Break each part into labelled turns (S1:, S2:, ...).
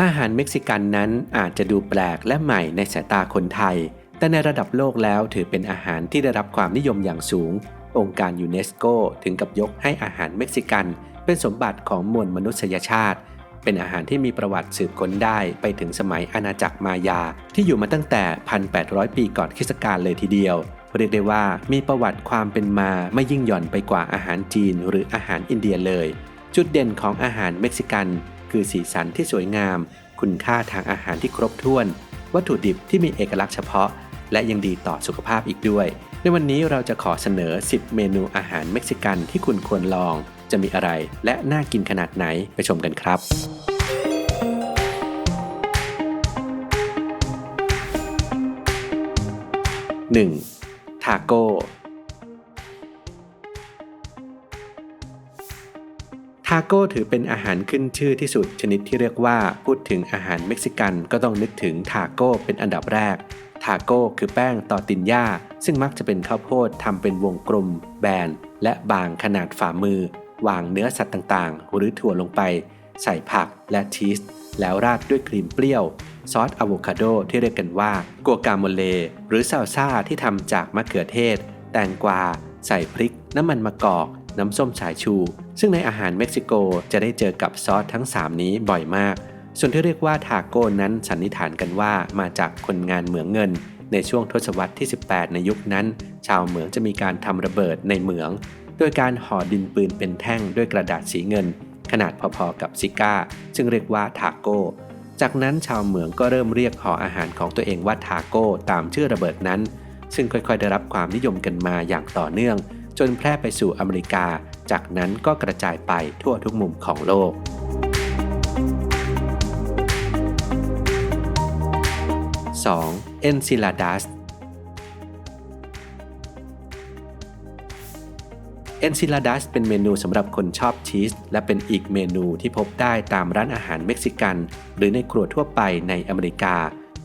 S1: อาหารเม็กซิกันนั้นอาจจะดูแปลกและใหม่ในสายตาคนไทย แต่ในระดับโลกแล้วถือเป็นอาหารที่ได้รับความนิยมอย่างสูง องค์การยูเนสโกถึงกับยกให้อาหารเม็กซิกัน เป็นสมบัติของมวลมนุษยชาติ เป็นอาหารที่มีประวัติสืบค้นได้ไปถึงสมัยอาณาจักรมายา ที่อยู่มาตั้งแต่ 1,800 ปีก่อนคริสตกาลเลยทีเดียวเรียกได้ว่ามีประวัติความเป็นมาไม่ยิ่งหย่อนไปกว่าอาหารจีนหรืออาหารอินเดียเลย จุดเด่นของอาหารเม็กซิกัน คือสีสันที่สวยงาม คุณค่าทางอาหารที่ครบถ้วน วัตถุดิบที่มีเอกลักษณ์เฉพาะ และยังดีต่อสุขภาพอีกด้วย ในวันนี้เราจะขอเสนอ 10 เมนูอาหารเม็กซิกันที่คุณควรลอง จะมีอะไรและน่ากินขนาดไหนไปชมกันครับ 1. ทาโก้าโก้ถือเป็นอาหารขึ้นชื่อที่สุดชนิดที่เรียกว่าพูดถึงอาหารเม็กซิกันก็ต้องนึกถึงทาโก้เป็นอันดับแรก ทาโก้คือแป้งตอตินย่าซึ่งมักจะเป็นข้าวโพดทำเป็นวงกลม แบน และบางขนาดฝ่ามือ วางเนื้อสัตว์ต่างๆ หรือถั่วลงไป ใส่ผักและชีส แล้วราดด้วยครีมเปรี้ยว ซอสอะโวคาโดที่เรียกกันว่ากัวกาโมเล หรือซาลซ่าที่ทำจากมะเขือเทศ แตงกวา ใส่พริก น้ำมันมะกอก น้ำส้มสายชู ซึ่งในอาหารเม็กซิโกจะได้เจอกับซอสทั้ง 3 นี้บ่อยมาก ส่วนที่เรียกว่าทาโก้นั้นสันนิษฐานกันว่ามาจากคนงานเหมืองเงิน ในช่วงทศวรรษที่ 18 ในยุคนั้น ชาวเหมืองจะมีการทำระเบิดในเหมือง โดยการห่อดินปืนเป็นแท่งด้วยกระดาษสีเงิน ขนาดพอๆกับซิก้าซึ่งเรียกว่าทาโก้จากนั้นชาวเหมืองก็เริ่มเรียกห่ออาหารของตัวเองว่าทาโก้ตามชื่อระเบิดนั้น ซึ่งค่อยๆ ได้รับความนิยมกันมาอย่างต่อเนื่อง จนแพร่ไปสู่อเมริกา จากนั้นก็กระจายไปทั่วทุกมุมของโลก 2. Enchiladas เอนซิลาดัสเป็นเมนูสำหรับคนชอบชีส และเป็นอีกเมนูที่พบได้ตามร้านอาหารเม็กซิกัน หรือในครัวทั่วไปในอเมริกา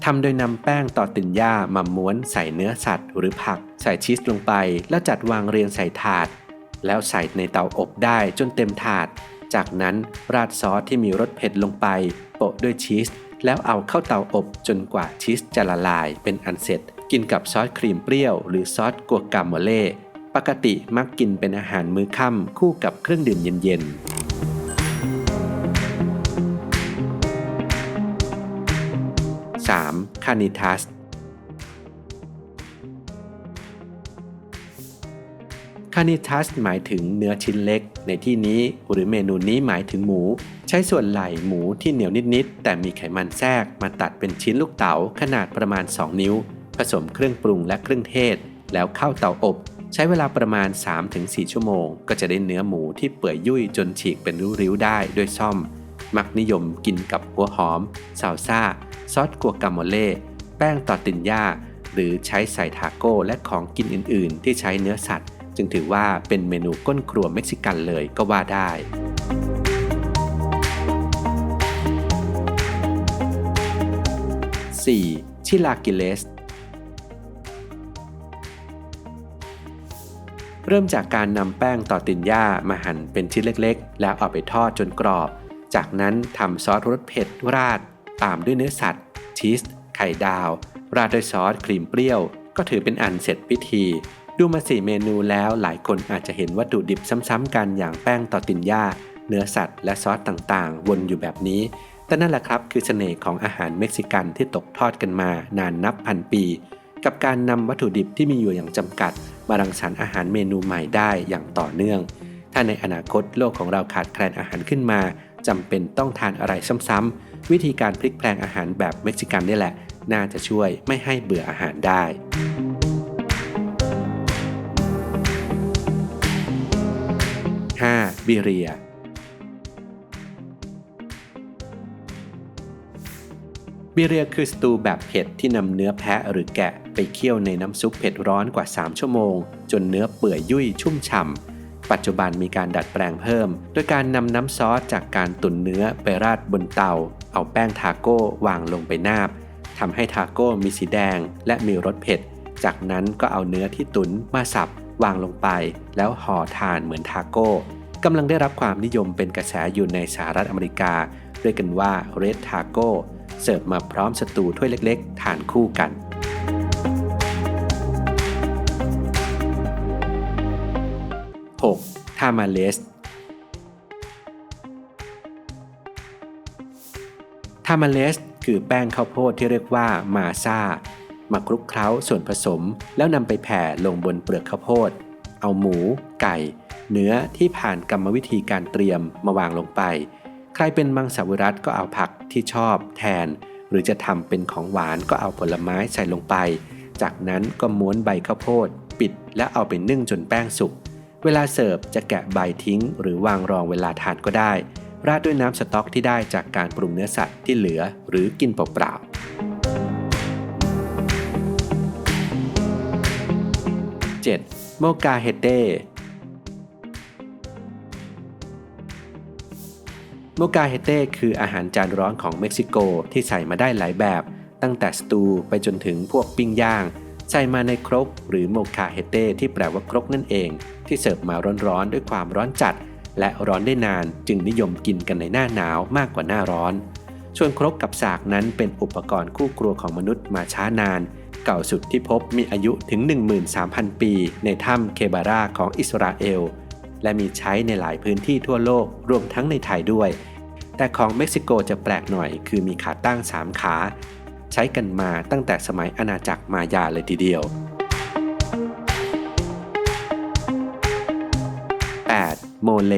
S1: ทำโดยนำแป้งต่อตินย่ามาม้วนใส่เนื้อสัตว์ หรือผัก ใส่ชีสลงไป แล้วจัดวางเรียงใส่ถาด แล้วใส่ในเตาอบได้จนเต็มถาด จากนั้นราดซอสที่มีรสเผ็ดลงไปโปะด้วยชีส แล้วเอาเข้าเตาอบจนกว่าชีสจะละลายเป็นอันเสร็จ กินกับซอสครีมเปรี้ยวหรือซอสกัวกามโมเล่ปกติมักกินเป็นอาหารมื้อค่ำคู่กับเครื่องดื่มเย็นๆ 3. คานิทัส คานิทัสหมายถึงเนื้อชิ้นเล็ก ในที่นี้หรือเมนูนี้หมายถึงหมู ใช้ส่วนไหล่หมูที่เหนียวนิดๆ แต่มีไขมันแทรกมาตัดเป็นชิ้นลูกเต๋าขนาดประมาณ 2 นิ้ว ผสมเครื่องปรุงและเครื่องเทศ แล้วเข้าเตาอบ ใช้เวลาประมาณ 3-4 ชั่วโมง ก็จะได้เนื้อหมูที่เปื่อยยุ่ยจนฉีกเป็นริ้วๆได้ด้วยซ่อม มักนิยมกินกับหัวหอมซาลซ่า ซอสกัวกาโมเล่แป้งตอตินย่าหรือใช้ใส่ทาโก้และของกินอื่น ๆ ที่ใช้เนื้อสัตว์ จึงถือว่าเป็นเมนูก้นครัวเม็กซิกันเลยก็ว่าได้ 4. ชิลากิเลส เริ่มจากการนำแป้งตอตินย่ามาหั่นเป็นชิ้นเล็กๆ แล้วเอาไปทอดจนกรอบ จากนั้นทำซอสรสเผ็ดราด ตามด้วยเนื้อสัตว์ ชีส ไข่ดาว ราดด้วยซอสครีมเปรี้ยว ก็ถือเป็นอันเสร็จพิธี ดูมาสี่เมนูแล้วหลายคนอาจจะเห็นวัตถุดิบซ้ำๆกันอย่างแป้งต่อตินย่า เนื้อสัตว์ และซอสต่างๆ วนอยู่แบบนี้ แต่นั่นแหละครับคือเสน่ห์ของอาหารเม็กซิกันที่ตกทอดกันมานานนับพันปี กับการนำวัตถุดิบที่มีอยู่อย่างจำกัด มารังสรรค์อาหารเมนูใหม่ได้อย่างต่อเนื่อง ถ้าในอนาคตโลกของเราขาดแคลนอาหารขึ้นมาจำเป็นต้องทานอะไรซ้ำๆวิธีการพลิกแปลงอาหารแบบเม็กซิกันนี่แหละ น่าจะช่วยไม่ให้เบื่ออาหารได้ 5. บิเรีย บิเรียคือสตูแบบเผ็ดที่นำเนื้อแพะหรือแกะไปเคี่ยวในน้ำซุปเผ็ดร้อนกว่า 3 ชั่วโมง จนเนื้อเปื่อยยุ่ยชุ่มฉ่ำปัจจุบันมีการดัดแปลงเพิ่ม โดยการนำน้ำซอสจากการตุ๋นเนื้อไปราดบนเตา เอาแป้งทาโก้วางลงไปนาบทำให้ทาโก้มีสีแดงและมีรสเผ็ด จากนั้นก็เอาเนื้อที่ตุ๋นมาสับ วางลงไป แล้วห่อทานเหมือนทาโก้กำลังได้รับความนิยมเป็นกระแสอยู่ในสหรัฐอเมริกา เรียกกันว่า Red Taco เสิร์ฟมาพร้อมสตูถ้วยเล็กๆ ทานคู่กัน 6. ทามาเลสทามาเลสคือแป้งข้าวโพดที่เรียกว่ามาซา มาคลุกเคล้าส่วนผสม แล้วนำไปแผ่ลงบนเปลือกข้าวโพด เอาหมู ไก่ เนื้อที่ผ่านกรรมวิธีการเตรียมมาวางลงไป ใครเป็นมังสวิรัตก็เอาผักที่ชอบแทน หรือจะทำเป็นของหวานก็เอาผลไม้ใส่ลงไป จากนั้นก็ม้วนใบข้าวโพด ปิดแล้วเอาไปนึ่งจนแป้งสุก เวลาเสิร์ฟจะแกะใบทิ้ง หรือวางรองเวลาทานก็ได้ ราดด้วยน้ำสต๊อกที่ได้จากการปรุงเนื้อสัตว์ที่เหลือ หรือกินเปล่าๆ 7. โมกาเฮเต้โมกาเฮเต้คืออาหารจานร้อนของเม็กซิโกที่ใส่มาได้หลายแบบ ตั้งแต่สตูไปจนถึงพวกปิ้งย่าง ใส่มาในครก หรือโมคาเฮเต้ที่แปลว่าครกนั่นเอง ที่เสิร์ฟมาร้อนๆด้วยความร้อนจัด และร้อนได้นานจึงนิยมกินกันในหน้าหนาวมากกว่าหน้าร้อน ส่วนครกกับสากนั้นเป็นอุปกรณ์คู่ครัวของมนุษย์มาช้านาน เก่าสุดที่พบมีอายุถึง 13,000 ปี ในถ้ำเคบาราของอิสราเอล และมีใช้ในหลายพื้นที่ทั่วโลกรวมทั้งในไทยด้วย แต่ของเม็กซิโกจะแปลกหน่อยคือมีขาตั้ง 3 ขา ใช้กันมาตั้งแต่สมัยอาณาจักรมายาเลยทีเดียว 8. โมเล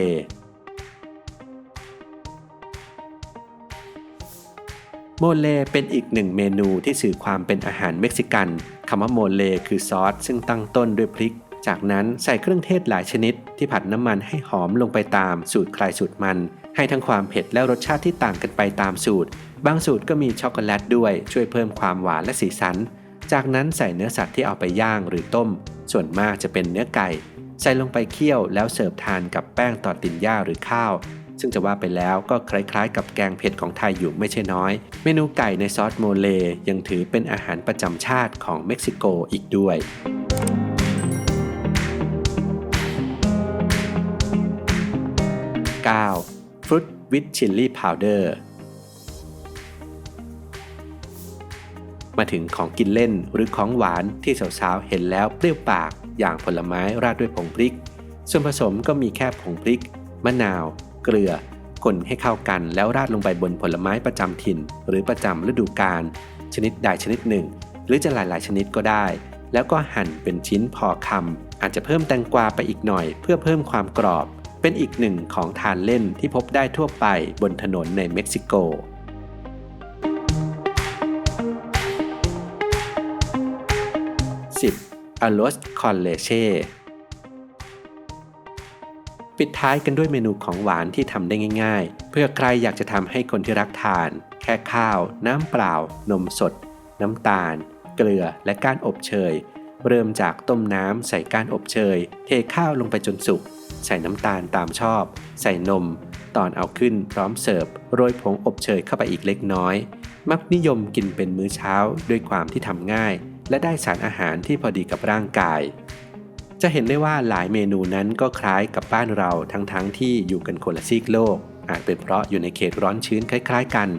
S1: โมเลเป็นอีกหนึ่งเมนูที่สื่อความเป็นอาหารเม็กซิกันคำว่าโมเลคือซอสซึ่งตั้งต้นด้วยพริก จากนั้นใส่เครื่องเทศหลายชนิด ที่ผัดน้ำมันให้หอมลงไปตามสูตรใครสูตรมัน ให้ทั้งความเผ็ดและรสชาติที่ต่างกันไปตามสูตร บางสูตรก็มีช็อกโกแลตด้วยช่วยเพิ่มความหวานและสีสัน จากนั้นใส่เนื้อสัตว์ที่เอาไปย่างหรือต้ม ส่วนมากจะเป็นเนื้อไก่ ใส่ลงไปเคี่ยวแล้วเสิร์ฟทานกับแป้งตอร์ตินย่าหรือข้าว ซึ่งจะว่าไปแล้วก็คล้ายๆ กับแกงเผ็ดของไทยอยู่ไม่ใช่น้อย เมนูไก่ในซอสโมเลยังถือเป็นอาหารประจำชาติของเม็กซิโกอีกด้วย 9. ฟรุตวิ h ชิลลี่พาวเดอร์มาถึงของกินเล่นหรือของหวานที่สาวๆ เห็นแล้วเปรี้ยวปากอย่างผลไม้ราดด้วยผงพริก ส่วนผสมก็มีแค่ผงพริก มะนาว เกลือ คนให้เข้ากันแล้วราดลงไปบนผลไม้ประจำถิ่น หรือประจำฤดูกาลชนิดใดชนิดหนึ่ง หรือจะหลายๆ ชนิดก็ได้ แล้วก็หั่นเป็นชิ้นพอคำอาจจะเพิ่มแตงกวาไปอีกหน่อย เพื่อเพิ่มความกรอบ เป็นอีกหนึ่งของทานเล่นที่พบได้ทั่วไปบนถนนในเม็กซิโก 10. a l o s con leche ปิดท้ายกันด้วยเมนูของหวานที่ทำได้ง่าย ๆ เพื่อใครอยากจะทำให้คนที่รักทาน แค่ข้าว น้ำเปล่า นมสด น้ำตาล เกลือและก้านอบเชย เริ่มจากต้มน้ำใส่ก้านอบเชย เทข้าวลงไปจนสุก ใส่น้ำตาลตามชอบ ใส่นม ตอนเอาขึ้นพร้อมเสิร์ฟโรยผงอบเชยเข้าไปอีกเล็กน้อย มักนิยมกินเป็นมื้อเช้าด้วยความที่ทำง่าย และได้สารอาหารที่พอดีกับร่างกาย จะเห็นได้ว่าหลายเมนูนั้นก็คล้ายกับบ้านเราทั้งๆทที่อยู่กันคนละซีกโลก อาจเป็นเพราะอยู่ในเขตร้อนชื้นคล้าย ๆ กัน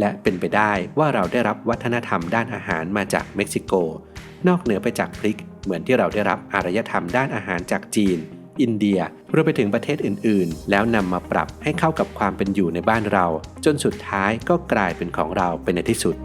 S1: และเป็นไปได้ว่าเราได้รับวัฒนธรรมด้านอาหารมาจากเม็กซิโก นอกเหนือไปจากพริก เหมือนที่เราได้รับอารยธรรมด้านอาหารจากจีน อินเดียรวมไปถึงประเทศอื่นๆ แล้วนำมาปรับให้เข้ากับความเป็นอยู่ในบ้านเรา จนสุดท้ายก็กลายเป็นของเราเป็นในที่สุด